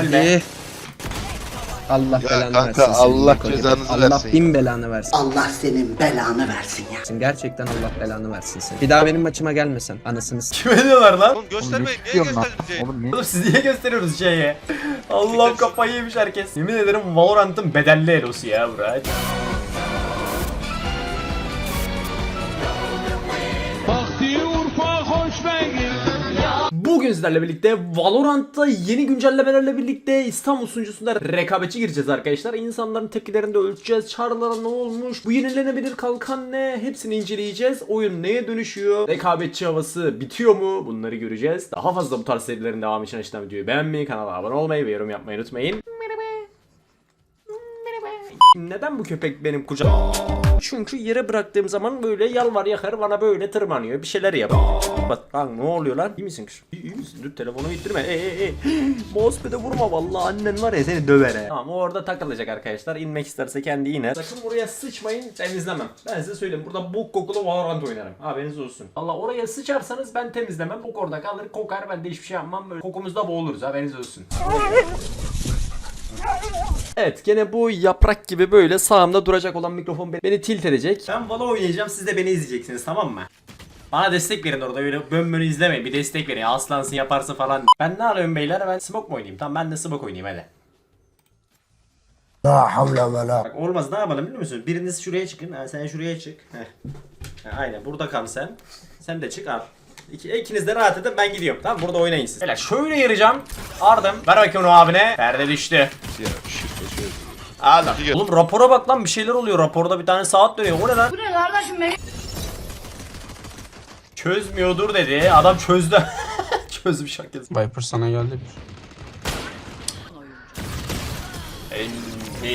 Ölme. Allah Ya belanı kanka, versin. senin Allah Niko gibi. cezanızı Allah versin bin belanı versin. Allah senin belanı versin ya. Gerçekten Allah belanı versin seni. Bir daha benim maçıma gelmesen. Anasını s- Kime diyorlar lan? Oğlum göstermeyin. Niye Diyorum lan. gösterdiniz yayını? Oğlum niye? Oğlum siz niye gösteriyoruz şeyi? Allah'ım kafayı yemiş herkes. Yemin ederim Valorant'ın bedelli elosu ya bura. Bugün sizlerle birlikte Valorant'ta yeni güncellemelerle birlikte İstanbul sunucusunda rekabetçi gireceğiz arkadaşlar. İnsanların tepkilerini ölçeceğiz. Çağrılara ne olmuş? Bu yenilenebilir kalkan ne? Hepsini inceleyeceğiz. Oyun neye dönüşüyor? Rekabetçi havası bitiyor mu? Bunları göreceğiz. Daha fazla bu tarz serilerin devamı için açılan videoyu beğenmeyi, kanala abone olmayı ve yorum yapmayı unutmayın. Neden bu köpek benim kucağım? Çünkü yere bıraktığım zaman böyle yalvar yakar bana böyle tırmanıyor. Bir şeyler yap. Bak lan ne oluyor lan? İyi misin kız? İyi, iyi misin? Dur telefonu ittirme. Ey ey ey. Mousepad'e vurma vallahi annen var ya seni döver he. Tamam orada takılacak arkadaşlar. İnmek isterse kendi iner. Sakın buraya sıçmayın temizlemem. Ben size söyleyeyim burada bok kokulu Valorant oynarım. Haberiniz olsun. Allah oraya sıçarsanız ben temizlemem. Bok orada kalır kokar ben de hiçbir şey yapmam. Böyle kokumuzda boğuluruz haberiniz olsun. Evet gene bu yaprak gibi böyle sağımda duracak olan mikrofon beni, tilt edecek. Ben Valo oynayacağım siz de beni izleyeceksiniz tamam mı? Bana destek verin orada öyle bön bönü izlemeyin bir destek verin aslansın yaparsın falan. Ben ne alıyorum beyler ben smoke mu oynayayım tamam ben de smoke oynayayım hadi. La havle ve la. Bak olmaz ne yapalım biliyor musun? Biriniz şuraya çıkın ha, sen şuraya çık. Heh. Ha, aynen burada kal sen. Sen de çık al. İki, ikiniz de rahat edin ben gidiyorum tamam burada oynayın siz. Böyle şöyle yarayacağım. Ardım. Ver bakayım onu abine. Perde düştü. Ya shit gel. Oğlum rapora bak lan bir şeyler oluyor. Raporda bir tane saat dönüyor. O ne lan? Bu ne kardeşim benim? Çözmüyordur dedi. Adam çözdü. Çözmüş herkes. Viper sana geldi bir.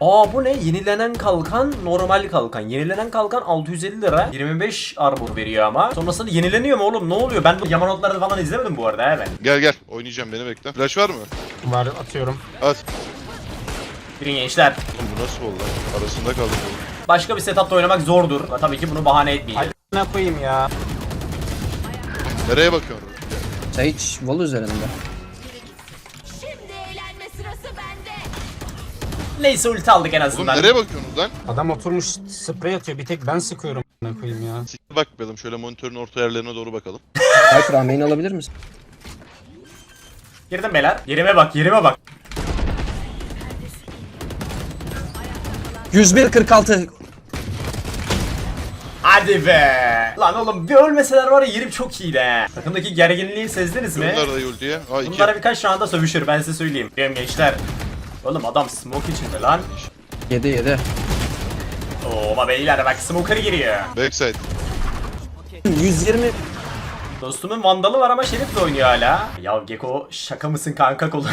Aa bu ne? Yenilenen kalkan normal kalkan. Yenilenen kalkan 650 lira. 25 arbor veriyor ama. Sonrasında yenileniyor mu oğlum? Ne oluyor? Ben bu Yamanotları falan izlemedim bu arada he ben. Gel gel oynayacağım beni bekle. Flash var mı? Var atıyorum. At. Girin gençler. Oğlum bu nasıl oldu lan? Arasında kaldım oğlum. Başka bir setupta oynamak zordur. Ama Tabii ki bunu bahane etmeyeceğim. Ne koyayım ya? Nereye bakıyorsun? Sage wall üzerinde. Şimdi eğlenme sırası bende. Neyse ulti aldık en Oğlum azından. nereye bakıyorsunuz lan? Adam oturmuş sprey atıyor. Bir tek ben sıkıyorum. Ne koyayım ya? Siktir bakmayalım. Şöyle monitörün orta yerlerine doğru bakalım. Main alabilir misin? Girdim beyler. Yerime bak yerime bak. 101 46. Hadi be. Lan oğlum bir ölmeseler var ya yerim çok iyiydi he. Takımdaki gerginliği sezdiniz mi? Bunlar da iki. Bunlara birkaç rounda sövüşür ben size söyleyeyim. Benim gençler. Oğlum adam smoke içinde lan. 7 7. Oo ama beyler bak smoker giriyor. Backside. 120 Dostumun vandalı var ama Şerif de oynuyor hala. Ya Geko şaka mısın kanka kolu?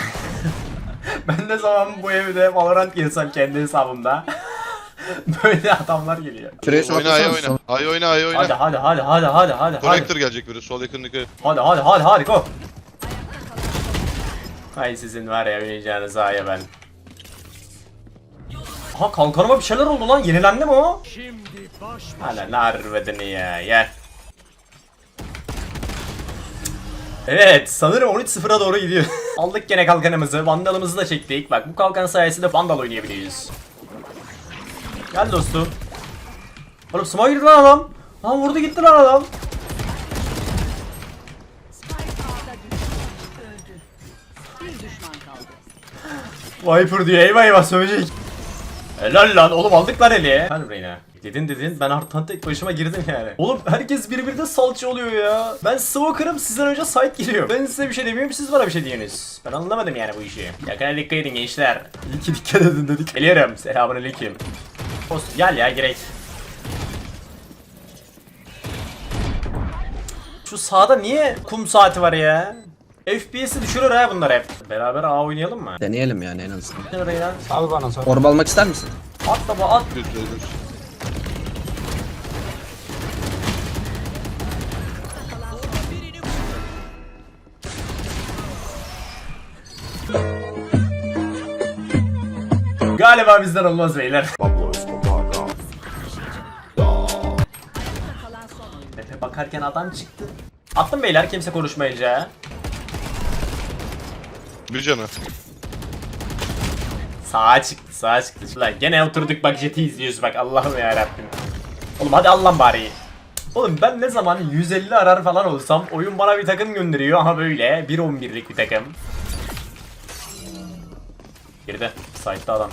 ben ne zaman bu evde Valorant girsem kendi hesabımda. Böyle adamlar geliyor. Şuraya Oyna ay oyna. Ay oyna ay oyna. Hadi hadi hadi hadi hadi hadi hadi. Connector gelecek biri. Sol yakındaki. Hadi hadi hadi hadi go. Hay sizin var ya oynayacağınız aya ben. Ha kalkanıma bir şeyler oldu lan. Yenilendi mi o? Hala narvedini ya. Gel. Evet sanırım 13-0'a doğru gidiyor. Aldık gene kalkanımızı. Vandalımızı da çektik. Bak bu kalkan sayesinde vandal oynayabiliyoruz. Gel dostum. Oğlum smoke girdi lan adam. Lan vurdu gitti lan adam. Viper diyor eyvah eyvah sövecek. Helal lan oğlum aldık lan eli. Hadi Reyna. Dedin dedin ben artık tek başıma girdim yani. Oğlum herkes birbirine salça oluyor ya. Ben smoker'ım sizden önce site giriyor. Ben size bir şey demiyorum siz bana bir şey diyorsunuz. Ben anlamadım yani bu işi. Yakına dikkat edin gençler. İyi ki dikkat edin dedik. Geliyorum. Selamünaleyküm. Post gel ya gerek. Şu sağda niye kum saati var ya? FPS'i düşürür ha bunlar hep. Beraber A oynayalım mı? Deneyelim yani en azından. Sal bana sal. Orba almak ister misin? At baba at. Düz düz düz. Galiba bizden olmaz beyler. Bakarken adam çıktı. Attım beyler kimse konuşmayınca. Bir canı. Sağa çıktı sağa çıktı. Lan gene oturduk bak jeti izliyoruz bak Allah'ım yarabbim. Oğlum hadi Allah'ım bari. Oğlum ben ne zaman 150 arar falan olsam oyun bana bir takım gönderiyor ama böyle 1.11'lik bir takım. Girdi. Site'da adam.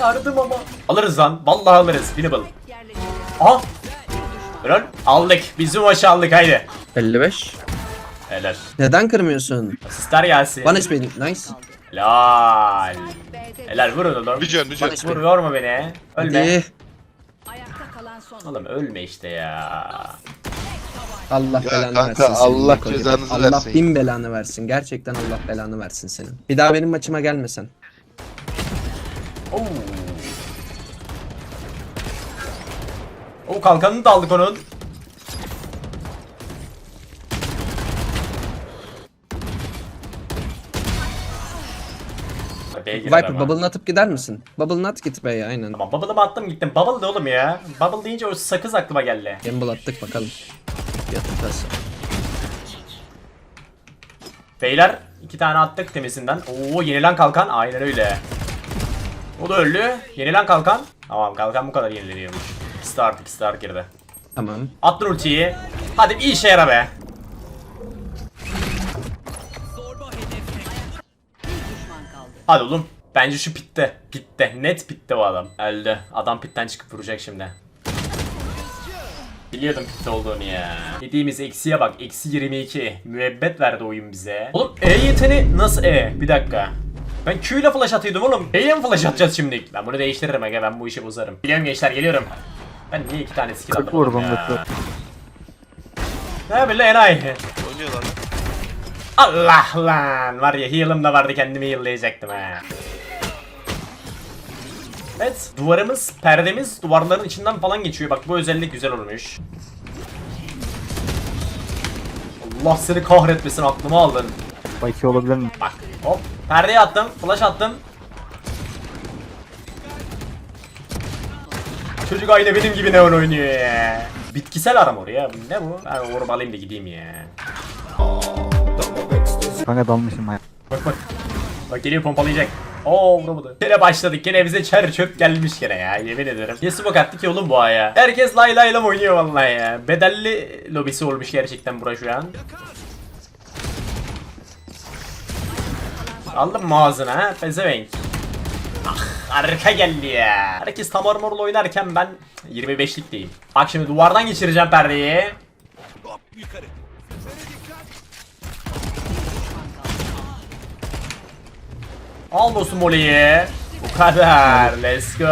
Yardım ama. Alırız lan. Vallahi alırız. Winnable. Aha. Helal. Aldık. Bizim maçı aldık haydi. 55. Helal. Neden kırmıyorsun? Asistler gelsin. Bana hiç benim. Nice. Helal. Helal vurun oğlum. Bir can bir can. Vur yorma beni. Ölme. Hadi. Ayakta kalan son. Oğlum ölme işte ya. Allah Ya belanı kanka, versin senin. Allah Niko gibi. cezanızı Allah versin. bin belanı versin. Gerçekten Allah belanı versin senin. Bir daha benim maçıma gelmesen. O kalkanını da aldık onun. Viper bubble'ını atıp gider misin? Bubble'ını at git B'ye aynen. Tamam bubble'ımı attım gittim. Bubble de oğlum ya. Bubble deyince o sakız aklıma geldi. Gamble attık bakalım. Yatacağız. Beyler iki tane attık temizinden. Oo yenilen kalkan. Aynen öyle. O da öldü. Yenilen kalkan. Tamam kalkan bu kadar yenileniyormuş. İkisi de artık ikisi de artık. Tamam. Attın ultiyi. Hadi bir işe yara be. Hadi oğlum. Bence şu pitte. Pitte. Net pitte bu adam. Öldü. Adam pitten çıkıp vuracak şimdi. Biliyordum pitte olduğunu ya. Dediğimiz eksiye bak. Eksi 22. Müebbet verdi oyun bize. Oğlum E yeteni nasıl E? Bir dakika. Ben Q ile flash atıyordum oğlum. E'ye mi flash atacağız şimdi? Ben bunu değiştiririm aga. Ben bu işi bozarım. Biliyorum gençler geliyorum. Ben niye iki tane skill aldım oğlum ya? Ne böyle enayi? Oynuyorlar lan. Allah lan var ya heal'ım da vardı kendimi heal'layacaktım ha. Evet duvarımız perdemiz duvarların içinden falan geçiyor bak bu özellik güzel olmuş. Allah seni kahretmesin aklımı aldın. Baki olabilir mi? Bak hop perdeye attım flash attım. Çocuk aynı benim gibi neon oynuyor ya. Bitkisel armor ya bu ne bu? Ben vurup alayım da gideyim ya. Kanka dalmışım ben. Bak bak. Bak geliyor pompalayacak. Oo vuramadı. Gene başladık. Gene bize çer çöp gelmiş gene ya. Yemin ederim. Ne smoke attık ki oğlum bu aya. Herkes lay lay lam oynuyor vallahi ya. Bedelli lobisi olmuş gerçekten bura şu an. Aldım mı ağzına ha? Pezevenk. Ah arka geldi ya. Herkes tam armorla oynarken ben 25'likteyim. Bak şimdi duvardan geçireceğim perdeyi. Al dostum moleyi. Bu kadar. Let's go.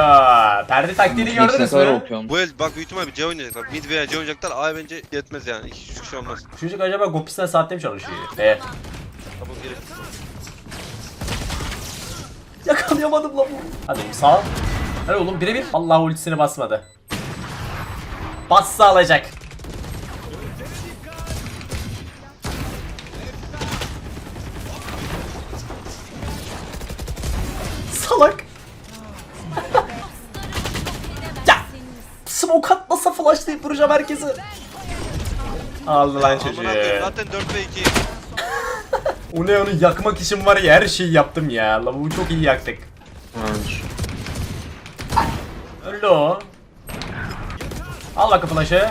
Perde taktiğini gördünüz mü? Bu el bak büyük ihtimalle C oynayacaklar. Mid veya C oynayacaklar. A bence yetmez yani. Hiç şey olmaz. Çocuk acaba Gopis'ten saatte mi çalışıyor? Evet. Tamam gerek. Yakalayamadım lan bu. Hadi sağ. Hadi oğlum birebir. Allah ultisini basmadı. Bassa alacak. Salak. ya. Smoke atmasa flashlayıp vuracağım herkesi. Aldı lan çocuğu. Zaten 4 ve 2. O ne onu yakmak için var ya her şeyi yaptım ya. Lavuğu çok iyi yaktık. Öldü o. Al bakın flash'ı.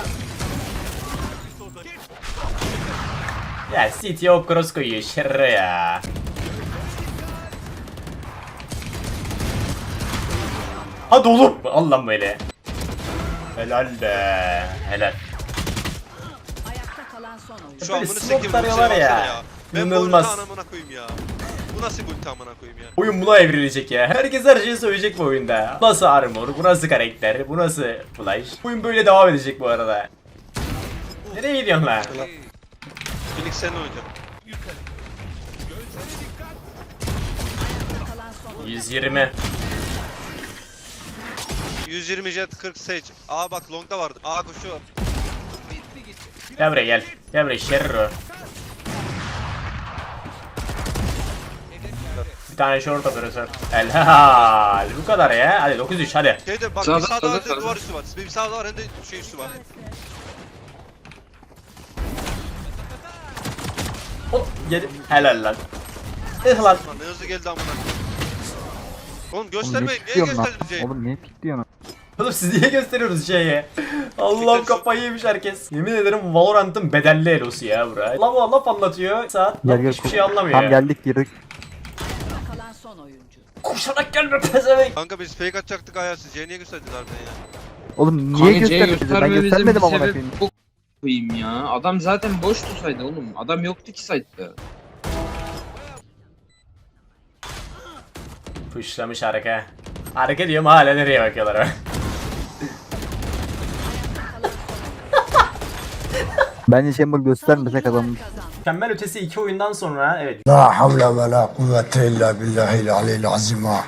Ya City'ye o cross koyuyor şerre ya. Hadi oğlum. Al lan böyle. Helal be. Helal. Ayakta kalan son. Şu an Böyle bunu smoke sekim tarıyorlar ya. Ben bu İnanılmaz. ulti anamına koyayım ya. Bu nasıl ulti amına koyayım ya. Oyun buna evrilecek ya. Herkes her şeyi söyleyecek bu oyunda. Bu nasıl armor, bu nasıl karakter, bu nasıl flash. Oyun böyle devam edecek bu arada. Nereye gidiyorsun lan? Phoenix seninle oynayacağım. 120. 120 jet 40 sage. Aa bak longda vardı. Aa koşuyor. Gel buraya gel. Gel buraya şerro. Bir tane short operatör. Helal. Bu kadar ya. Hadi 9-3 hadi. Şeyde bak bir sağda bir de duvar üstü var. Bir sağda var hem de şey üstü var. O geri. Helal lan. Eh lan. Ne hızlı geldi amına. Oğlum Oğlum niye göstermeyin. Niye pikliyorsun lan? gösterdiniz C'yi? Oğlum niye pikliyorsun? Oğlum siz niye gösteriyorsunuz şeye? Allah kafayı yemiş herkes. Yemin ederim Valorant'ın bedelli elosu ya bura. Lava laf anlatıyor. Saat Gel gel. hiçbir şey anlamıyor Tam ya. geldik girdik. Ayakta kalan son oyuncu. Koşarak gelme pezevenk. Kanka biz fake atacaktık ayağı siz C'ye niye gösterdiniz harbiden ya? Oğlum niye Kanka? Ben göstermemizin göstermedim bir amına sebebi koyayım. bu koyayım ya. Adam zaten boş tutsaydı oğlum. Adam yoktu ki site'da. Puşlamış harika. Harika diyorum hala nereye bakıyorlar Bence Chamber göstermese kazanmış. Mükemmel ötesi iki oyundan sonra evet La havle ve la kuvvete illa billahil ha.